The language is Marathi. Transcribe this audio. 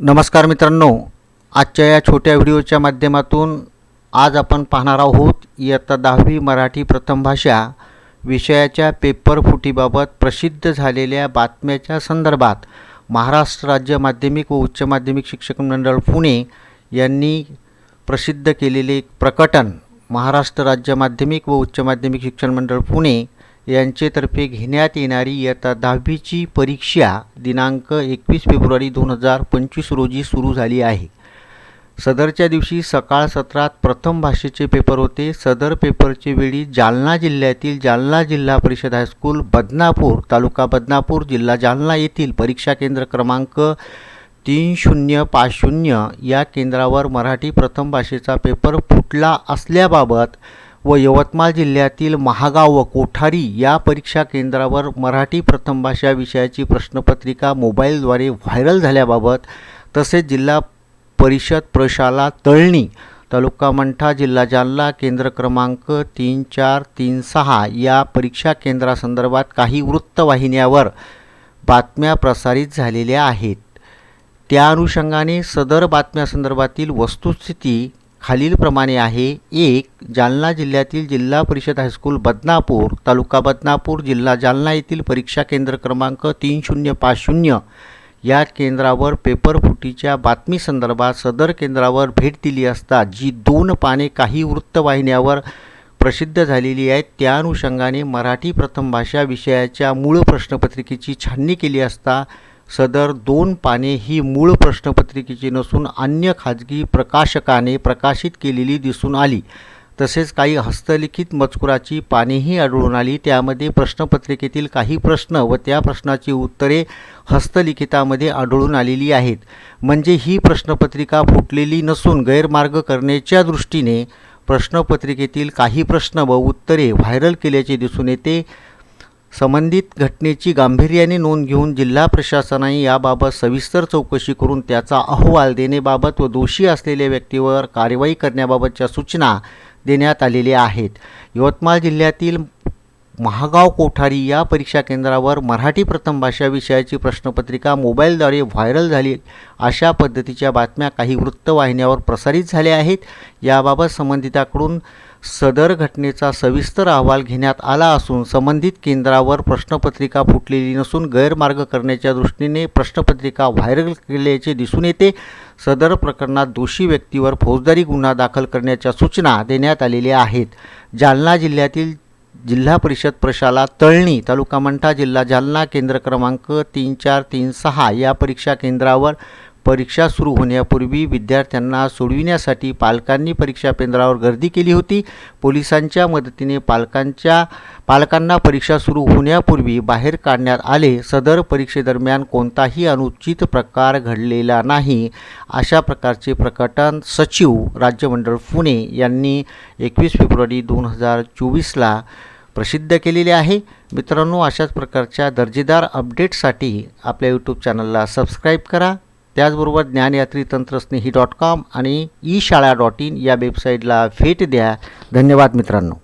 नमस्कार मित्रांनो आजच्या या छोट्या व्हिडिओच्या माध्यमातून आज आपण पाहणार आहोत इयत्ता दहावी मराठी प्रथम भाषा विषयाच्या पेपर फुटीबाबत प्रसिद्ध झालेल्या बातम्याच्या संदर्भात महाराष्ट्र राज्य माध्यमिक व उच्च माध्यमिक शिक्षक मंडळ पुणे यांनी प्रसिद्ध केलेले एक प्रकटन महाराष्ट्र राज्य माध्यमिक व उच्च माध्यमिक शिक्षण मंडळ पुणे यांचेतर्फे घेण्यात येणारी इयत्ता दहावीची परीक्षा दिनांक एकवीस फेब्रुवारी दोन हजार पंचवीस रोजी सुरू झाली आहे. सदरच्या दिवशी सकाळ सत्रात प्रथम भाषेचे पेपर होते. सदर पेपरचे वेळी जालना जिल्ह्यातील जालना जिल्हा परिषद हायस्कूल बदनापूर तालुका बदनापूर जिल्हा जालना येथील परीक्षा केंद्र क्रमांक तीन शून्य पाच शून्य या केंद्रावर मराठी प्रथम भाषेचा पेपर फुटला असल्याबाबत व यवतमाळ जिल्ह्यातील महागाव व कोठारी या परीक्षा केंद्रावर मराठी प्रथम भाषा विषयाची प्रश्नपत्रिका मोबाईलद्वारे व्हायरल झाल्याबाबत तसेच जिल्हा परिषद प्रशाला तळणी तालुका मंठा जिल्हा जालना केंद्र क्रमांक तीन चार तीन सहा या परीक्षा केंद्रासंदर्भात काही वृत्तवाहिन्यावर बातम्या प्रसारित झालेल्या आहेत. त्या अनुषंगाने सदर बातम्यासंदर्भातील वस्तुस्थिती खालीलप्रमाणे आहे. एक जालना जिल्ह्यातील जिल्हा परिषद हायस्कूल बदनापूर तालुका बदनापूर जिल्हा जालना येथील परीक्षा केंद्र क्रमांक तीन शून्य पाच शून्य. या केंद्रावर पेपर फुटीच्या बातमीसंदर्भात सदर केंद्रावर भेट दिली असता जी दोन पाने काही वृत्तवाहिन्यावर प्रसिद्ध झालेली आहेत त्या अनुषंगाने मराठी प्रथम भाषा विषयाच्या मूळ प्रश्नपत्रिकेची छाननी केली असता सदर दोन पाने ही मूळ प्रश्नपत्रिकेची नसून अन्य खाजगी प्रकाशकाने प्रकाशित केलेली दिसून आली. तसेच काही हस्तलिखित मजकुराची पानेही आढळून आली. त्यामध्ये प्रश्नपत्रिकेतील काही प्रश्न व त्या प्रश्नाची उत्तरे हस्तलिखितामध्ये आढळून आलेली आहेत. म्हणजे ही प्रश्नपत्रिका फुटलेली नसून गैरमार्ग करण्याच्या दृष्टीने प्रश्नपत्रिकेतील काही प्रश्न व उत्तरे व्हायरल केल्याचे दिसून येते. संबंधित घटनेची गांभीर्याने नोंद घेऊन जिल्हा प्रशासनाने याबाबत सविस्तर चौकशी करून त्याचा अहवाल देण्याबाबत व दोषी असलेल्या व्यक्तीवर कारवाई करण्याबाबतच्या सूचना देण्यात आलेल्या आहेत. यवतमाळ जिल्ह्यातील महागाव कोठारी या परीक्षा केंद्रावर मराठी प्रथम भाषा विषयाची प्रश्नपत्रिका मोबाईलद्वारे व्हायरल झाली अशा पद्धतीच्या बातम्या काही वृत्तवाहिन्यावर प्रसारित झाल्या आहेत. याबाबत संबंधिताकडून सदर घटनेचा सविस्तर अहवाल घेण्यात आला असून संबंधित केंद्रावर प्रश्नपत्रिका फुटलेली नसून गैरमार्ग करण्याच्या दृष्टीने प्रश्नपत्रिका व्हायरल केल्याचे दिसून येते. सदर प्रकरणात दोषी व्यक्तीवर फौजदारी गुन्हा दाखल करण्याच्या सूचना देण्यात आलेल्या आहेत. जालना जिल्ह्यातील जिल्हा परिषद प्रशाला तळणी तालुका मंठा जिल्हा जालना केंद्र क्रमांक तीन चार तीन सहा या परीक्षा केंद्रावर परीक्षा सुरू होण्यापूर्वी विद्यार्थ्यांना सोडविण्यासाठी पालकांनी परीक्षा केंद्रावर गर्दी केली होती. पोलिसांच्या मदतीने पालकांच्या पालकांना परीक्षा सुरू होण्यापूर्वी बाहेर काढण्यात आले. सदर परीक्षेदरम्यान कोणताही अनुचित प्रकार घडलेला नाही. अशा प्रकारचे प्रकटन सचिव राज्यमंडळ पुणे यांनी एकवीस फेब्रुवारी दोन हजार चोवीसला प्रसिद्ध केलेले आहे. मित्रांनो अशाच प्रकारच्या दर्जेदार अपडेट्ससाठी आपल्या यूट्यूब चॅनलला सबस्क्राईब करा. त्याचबरोबर ज्ञानयात्री तंत्रस्नेही डॉट कॉम आणि ई शाळा डॉट इन या वेबसाईटला भेट द्या. धन्यवाद मित्रांनो.